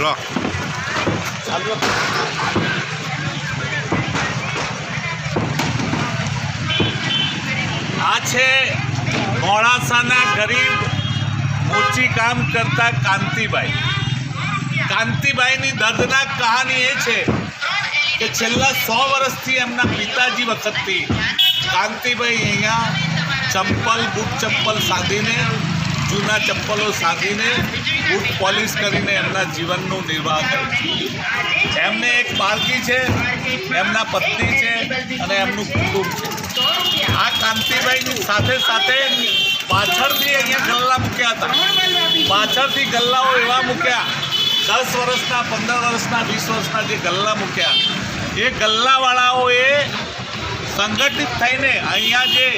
લો આ છે મોડાસાના ગરીબ મોચી કામ કરતા કાંતિબાઈ. કાંતિબાઈની દર્દનાક કહાની એ છે કે છેલ્લા સો વર્ષથી એમના પિતાજી વખતથી કાંતિભાઈ અહીંયા ચંપલ, બૂટ ચંપલ સાધીને જૂના ચંપલો સાધીને બૂટ પોલિશ કરીને એમના જીવનનું નિર્વાહ કરે છે. એમને એક બાળકી છે, એમના પત્ની છે અને એમનું કુટુંબ છે. આ કાંતિભાઈની સાથે સાથે પાછળથી અહીંયા ગલ્લા મૂક્યા હતા. પાછળથી ગલ્લાઓ એવા મૂક્યા, દસ વર્ષના, પંદર વર્ષના, વીસ વર્ષના જે ગલ્લા મૂક્યા. એ ગલ્લાવાળાઓએ સંગઠિત થઈને અહીંયા જે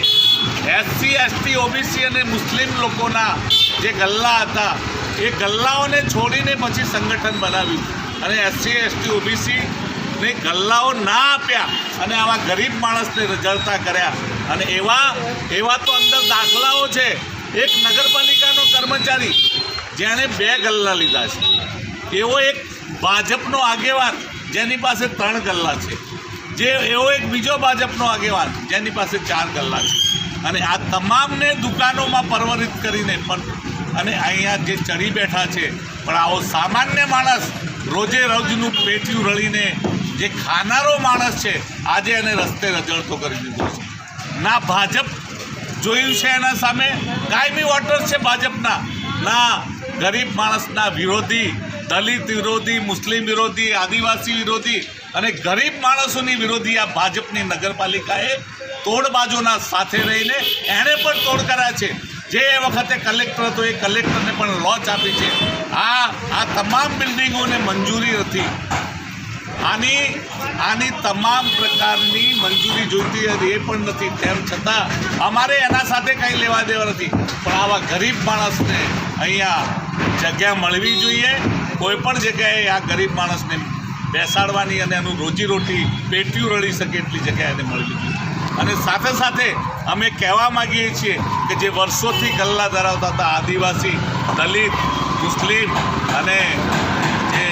એસસી, એસટી, ઓબીસી અને મુસ્લિમ લોકોના જે ગલ્લા હતા, એ ગલ્લાઓને છોડીને પછી સંગઠન બનાવ્યું. અને એસસી, એસટી, ઓબીસી ને ગલ્લાઓ ના આપ્યા અને આવા ગરીબ માણસને રજળતા કર્યા. અને એવા એવા તો અંદર દાખલાઓ છે. એક નગરપાલિકાનો કર્મચારી, જેણે બે ગલ્લા લીધા છે. એવો એક ભાજપનો આગેવાન, જેની પાસે ત્રણ ગલ્લા છે. જે, એવો એક બીજો ભાજપનો આગેવાન, જેની પાસે ચાર ગલ્લા છે. અને આ તમામને દુકાનોમાં પરવરિત કરીને પણ અને અહીંયા જે ચડી બેઠા છે, પણ આવો સામાન્ય માણસ રોજે રોજનું પેટીયું રળીને જે ખાનારો માણસ છે, આજે એને રસ્તે રજળતો કરી દીધો છે. ના ભાજપ જોયું છે એના સામે, કાયમી વોટર્સ છે ભાજપના. ના ગરીબ માણસના વિરોધી દલિત વિરોધી, મુસ્લિમ વિરોધી, આદિવાસી વિરોધી અને ગરીબ માણસોની વિરોધી આ ભાજપની નગરપાલિકાએ તોડબાજોના સાથે રહીને એણે પણ તોડ કર્યા છે. જે એ વખતે કલેક્ટર હતો, એ કલેક્ટરને પણ લોચ આપી છે. આ આ તમામ બિલ્ડિંગોને મંજૂરી નથી આની આની તમામ પ્રકારની મંજૂરી જોઈતી હતી, એ પણ નથી. તેમ છતાં અમારે એના સાથે કંઈ લેવા દેવા નથી. પણ આવા ગરીબ માણસને અહીંયા જગ્યા મળવી જોઈએ. કોઈ પણ જગ્યાએ આ ગરીબ માણસને બેસાડવાની અને એનું રોજીરોટી પેટીયું રળી શકે એટલી જગ્યાએ એને મળવી જોઈએ અને સાથે સાથે અમે કહેવા માગીએ છીએ કે જે વર્ષોથી ગલ્લા ધરાવતા હતા આદિવાસી, દલિત, મુસ્લિમ અને જે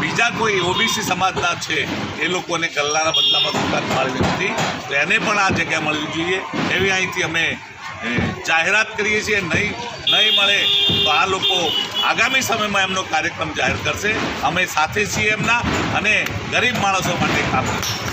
બીજા કોઈ ઓબીસી સમાજના છે, એ લોકોને ગલ્લાના બદલામાં દુકાન ફાળવી નથી તો એને પણ આ જગ્યા મળવી જોઈએ. એવી અહીંથી અમે જાહેરાત કરીએ છીએ, નહીં નહીં મળે તો આ લોકો આગામી સમયમાં એમનો કાર્યક્રમ જાહેર કરશે. અમે સાથે છીએ એમના અને ગરીબ માણસો માટે કામ કરશે.